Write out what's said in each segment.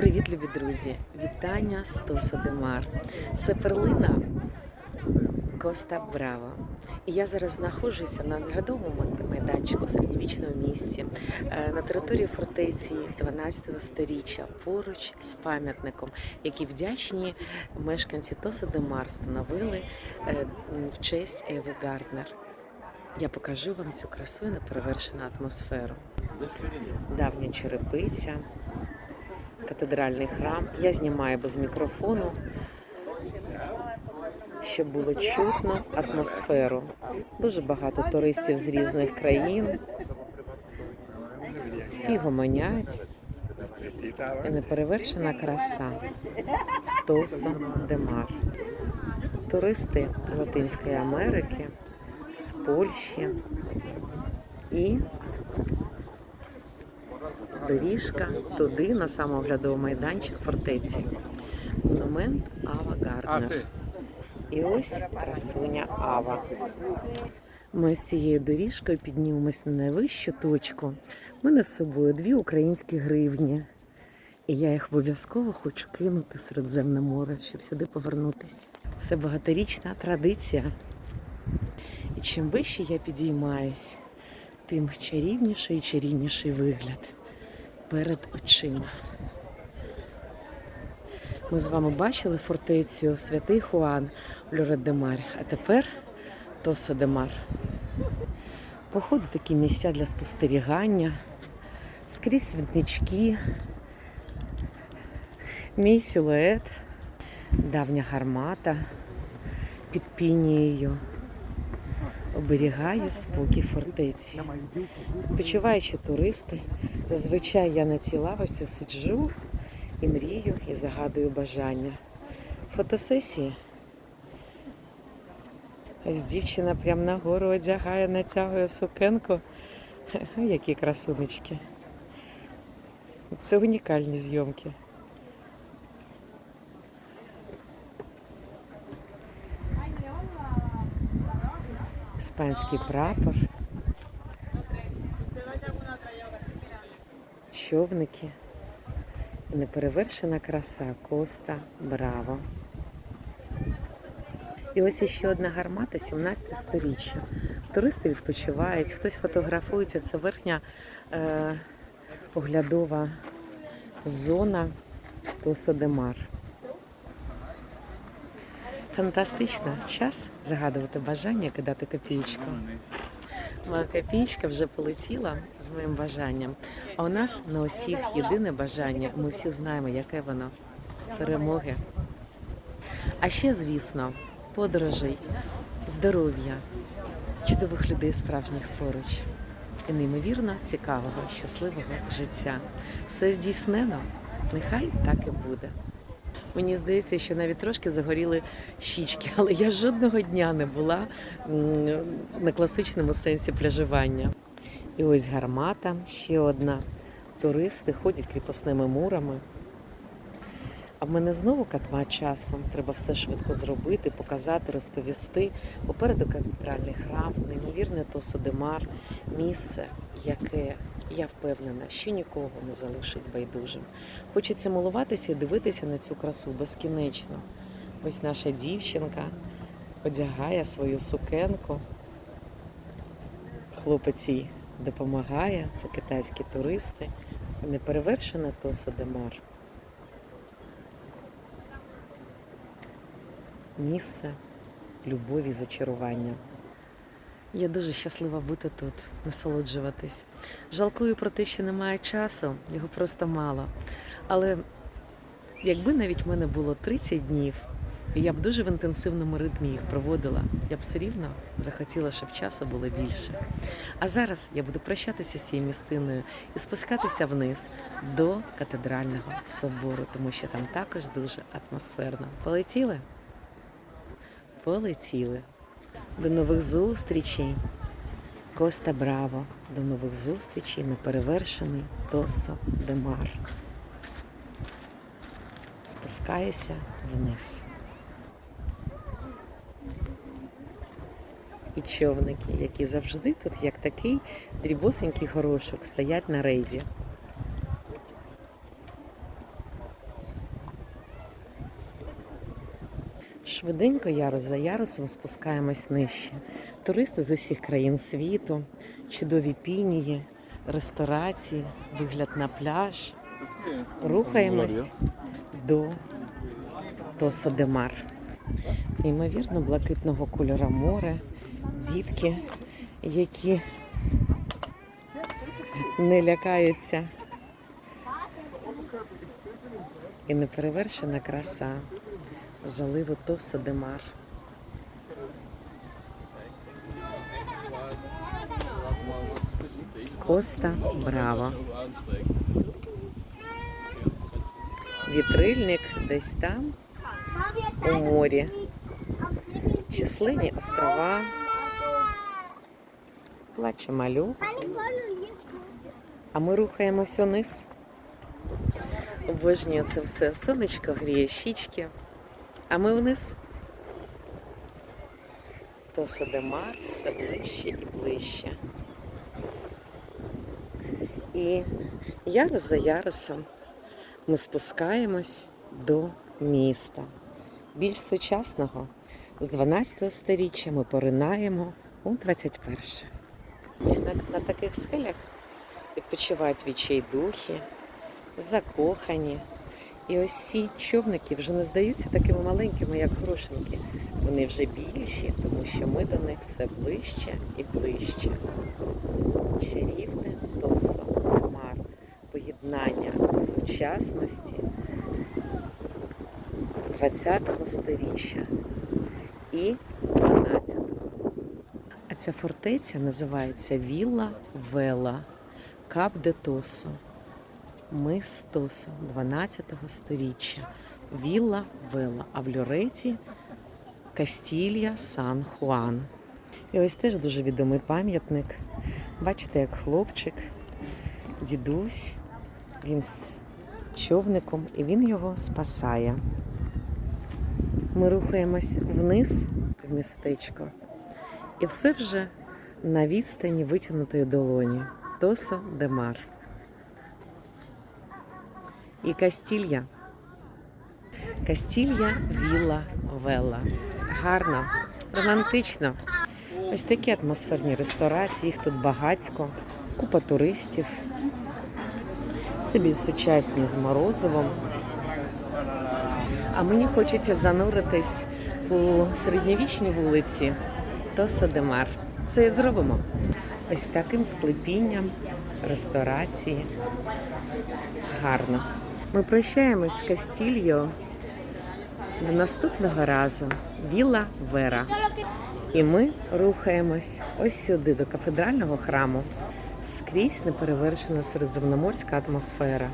Привіт, любі друзі! Вітання з Тоса Демар. Це перлина Коста Браво. І я зараз знаходжуся на наглядовому майданчику середньовічному місці е, на території фортеці 12 сторіччя, поруч з пам'ятником, який вдячні мешканці Тоса Демар встановили е, в честь Еви Гарднер. Я покажу вам цю красу і неперевершену атмосферу. Давня черепиця, катедральний храм. Я знімаю без мікрофону, щоб було чутно атмосферу. Дуже багато туристів з різних країн. Всі гомонять. І неперевершена краса Тосо де Мар. Туристи Латинської Америки, з Польщі і доріжка туди, на самооглядовий майданчик фортеці. Монумент Ава Гарднер. І ось красуня Ава. Ми з цією доріжкою піднімемось на найвищу точку. У мене з собою дві українські гривні. І я їх обов'язково хочу кинути в Середземне море, щоб сюди повернутися. Це багаторічна традиція. І чим вище я підіймаюсь, тим чарівніший і чарівніший вигляд перед очима. Ми з вами бачили фортецю Святий Хуан Льоредемар, а тепер Тоса Демар. Походу такі місця для спостерігання, скрізь світнички, мій силует, давня гармата під пінією оберігає спокій фортеці. Відпочиваючи туристи, зазвичай я на цій лавочці сиджу і мрію, і загадую бажання. Фотосесії. Ось дівчина прямо нагору одягає, натягує сукенку. Які красунечки. Це унікальні зйомки. Іспанський прапор. Човники. І неперевершена краса Коста Браво. І ось іще одна гармата 17 сторіччя. Туристи відпочивають, хтось фотографується. Це верхня е, оглядова зона Тосо де Мар. Фантастично. Час загадувати бажання, кидати копійку. Моя копійка вже полетіла з моїм бажанням. А у нас на усіх єдине бажання. Ми всі знаємо, яке воно перемоги. А ще, звісно, подорожей, здоров'я, чудових людей справжніх поруч і неймовірно цікавого, щасливого життя. Все здійснено. Нехай так і буде. Мені здається, що навіть трошки загоріли щічки, але я жодного дня не була на класичному сенсі пляжування. І ось гармата, ще одна. Туристи ходять кріпосними мурами. А в мене знову катма часу. Треба все швидко зробити, показати, розповісти. Попереду катедральний храм, неймовірне Тосо де місце, яке я впевнена, що нікого не залишить байдужим. Хочеться милуватися і дивитися на цю красу безкінечно. Ось наша дівчинка одягає свою сукенку. Хлопець їй допомагає, це китайські туристи. І неперевершене Тосо де Місце любові, зачарування. Я дуже щаслива бути тут, насолоджуватись. Жалкую про те, що немає часу, його просто мало. Але якби навіть в мене було 30 днів, і я б дуже в інтенсивному ритмі їх проводила, я б все рівно захотіла, щоб часу було більше. А зараз я буду прощатися з цією містиною і спускатися вниз до катедрального собору, тому що там також дуже атмосферно. Полетіли? Полетіли. До нових зустрічей. Коста Браво. До нових зустрічей. Неперевершений Тосо Демар. Спускаюся вниз. І човники, які завжди тут, як такий дрібосенький горошок, стоять на рейді. Швиденько ярус за ярусом спускаємось нижче. Туристи з усіх країн світу, чудові пінії, ресторації, вигляд на пляж. Рухаємось до Тосо де Мар. Неймовірно блакитного кольора море, дітки, які не лякаються. І неперевершена краса заливу Тосо де Коста Браво. Вітрильник десь там, у морі. Численні острова. Плаче малюк. А ми рухаємося вниз. Обожнюю це все. Сонечко гріє щічки. А ми вниз. То Содемар все ближче і ближче. І ярус за ярусом ми спускаємось до міста. Більш сучасного. З 12 століття ми поринаємо у 21. Ось на, на таких схилях відпочивають відчайдухи, закохані. І ось ці човники вже не здаються такими маленькими, як горошинки. Вони вже більші, тому що ми до них все ближче і ближче. Чарівне Тосо Демар. Поєднання сучасності 20-го сторіччя і 12-го. А ця фортеця називається Вілла Вела Кап де Тосо. Мис Тосо 12-го сторіччя. Вілла Вела. А в Льореті Кастілья Сан Хуан. І ось теж дуже відомий пам'ятник. Бачите, як хлопчик, дідусь, він з човником і він його спасає. Ми рухаємось вниз в містечко. І все вже на відстані витягнутої долоні. Тосо де Мар. І Кастілья. Кастілья Вілла Велла. Гарно, романтично. Ось такі атмосферні ресторації, їх тут багацько, купа туристів. Це більш сучасні з морозивом. А мені хочеться зануритись у середньовічні вулиці Тоса де Це і зробимо. Ось таким склепінням ресторації. Гарно. Ми прощаємось з Кастільо до наступного разу. Віла Вера. І ми рухаємось ось сюди, до кафедрального храму. Скрізь неперевершена середземноморська атмосфера.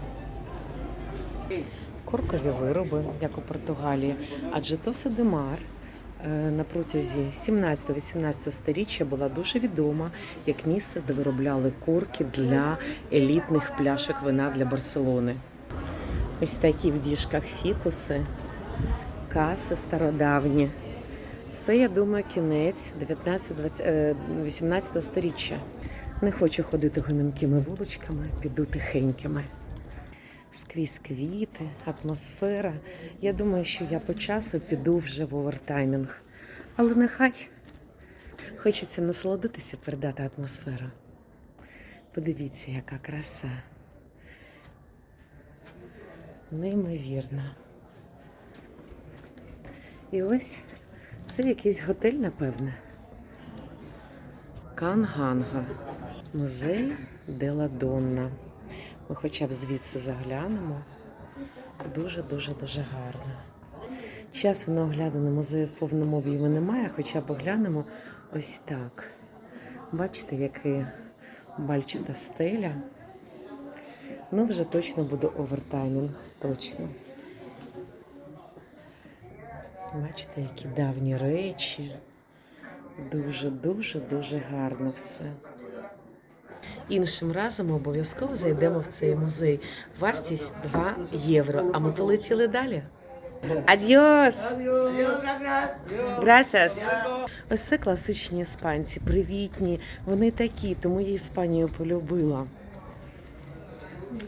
Коркові вироби, як у Португалії, адже Тоса де е, на протязі 17-18 століття була дуже відома як місце, де виробляли корки для елітних пляшок вина для Барселони. Ось такі в діжках фікуси, каси стародавні. Це, я думаю, кінець 19-18 століття. Не хочу ходити гомінкими вуличками, піду тихенькими. Скрізь квіти, атмосфера. Я думаю, що я по часу піду вже в овертаймінг. Але нехай хочеться насолодитися, передати атмосферу. Подивіться, яка краса. Неймовірно. І ось це якийсь готель, напевне. Канганга. Музей Дела Донна. Ми хоча б звідси заглянемо. Дуже-дуже дуже гарно. Часу на оглядане музею в повному об'ємі немає, хоча б оглянемо ось так. Бачите, який бальчата стеля. Ну, вже точно буде овертаймінг, точно. Бачите, які давні речі. Дуже, дуже, дуже гарно все. Іншим разом обов'язково зайдемо в цей музей. Вартість 2 євро. А ми полетіли далі. Адіос! Грасіас! Ось це класичні іспанці, привітні. Вони такі, тому я Іспанію полюбила.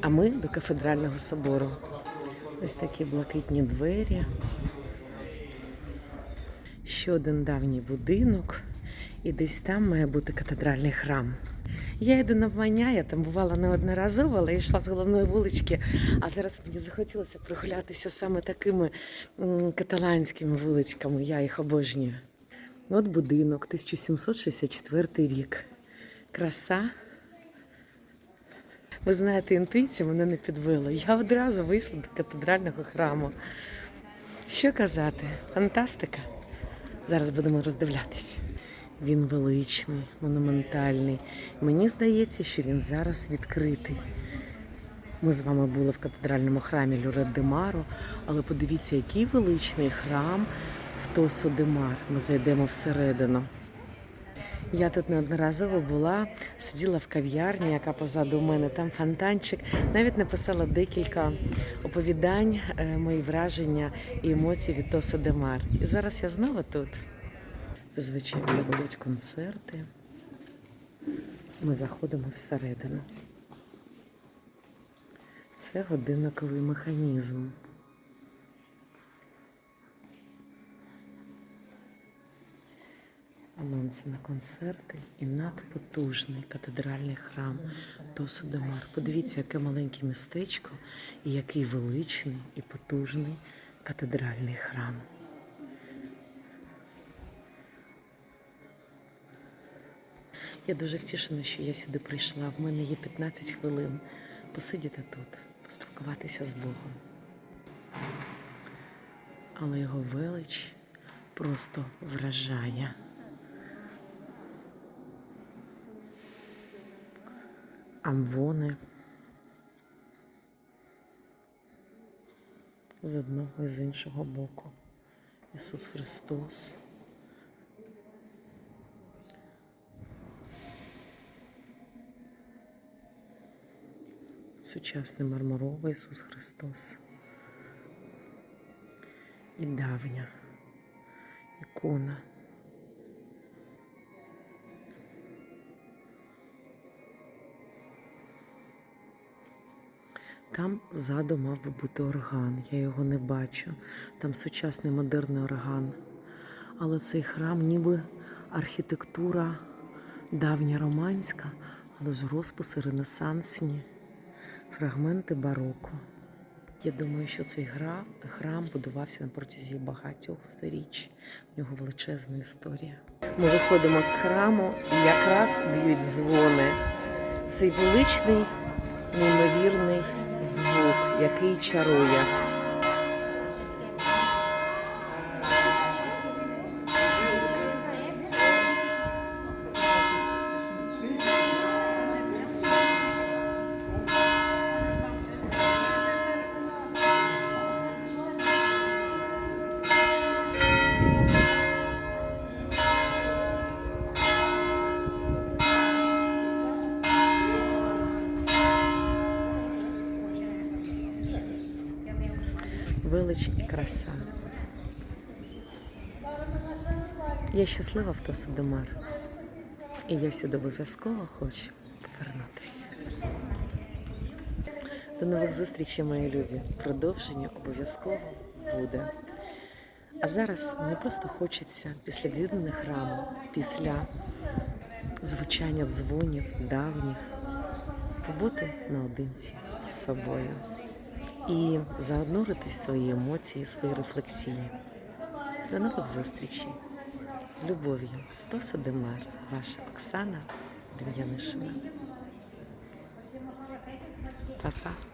А ми до кафедрального собору. Ось такі блакитні двері. ще один давній будинок, і десь там має бути катедральний храм. Я йду навмання, я там бувала неодноразово, але йшла з головної вулички. А зараз мені захотілося прогулятися саме такими каталанськими вуличками. Я їх обожнюю. От будинок, 1764 рік. Краса. Ви знаєте, інтуїція мене не підвела. Я одразу вийшла до катедрального храму. Що казати? Фантастика. Зараз будемо роздивлятись. Він величний, монументальний. Мені здається, що він зараз відкритий. Ми з вами були в катедральному храмі Люрет де Маро, але подивіться, який величний храм в Тосо де Мар. Ми зайдемо всередину. Я тут неодноразово була, сиділа в кав'ярні, яка позаду мене, там фонтанчик. Навіть написала декілька оповідань, е, мої враження і емоції від Тоса де Мар. І зараз я знову тут. Зазвичай будуть концерти. Ми заходимо всередину. Це годинниковий механізм. Анонси на концерти і надпотужний катедральний храм Тосо. Подивіться, яке маленьке містечко і який величний і потужний катедральний храм. Я дуже втішена, що я сюди прийшла. В мене є 15 хвилин посидіти тут, поспілкуватися з Богом. Але його велич просто вражає. Амвони з одного і з іншого боку. Ісус Христос. Сучасний мармуровий Ісус Христос. І давня ікона. Там ззаду мав би бути орган, я його не бачу. Там сучасний модерний орган. Але цей храм ніби архітектура давня романська, але ж розписи ренесансні, фрагменти бароко. Я думаю, що цей храм будувався на протязі багатьох сторіч. В нього величезна історія. Ми виходимо з храму і якраз б'ють дзвони. Цей величний, неймовірний звук, який чарує. Велич і краса. Я щаслива в Тосадомар. І я сюди обов'язково хочу повернутися. До нових зустрічей, мої любі. Продовження обов'язково буде. А зараз мені просто хочеться після відвідини храму, після звучання дзвонів давніх, побути наодинці з собою і заоднуритись свої емоції, свої рефлексії. До нових зустрічей. З любов'ю, Стоса Демар, ваша Оксана Дем'янишина. Па-па.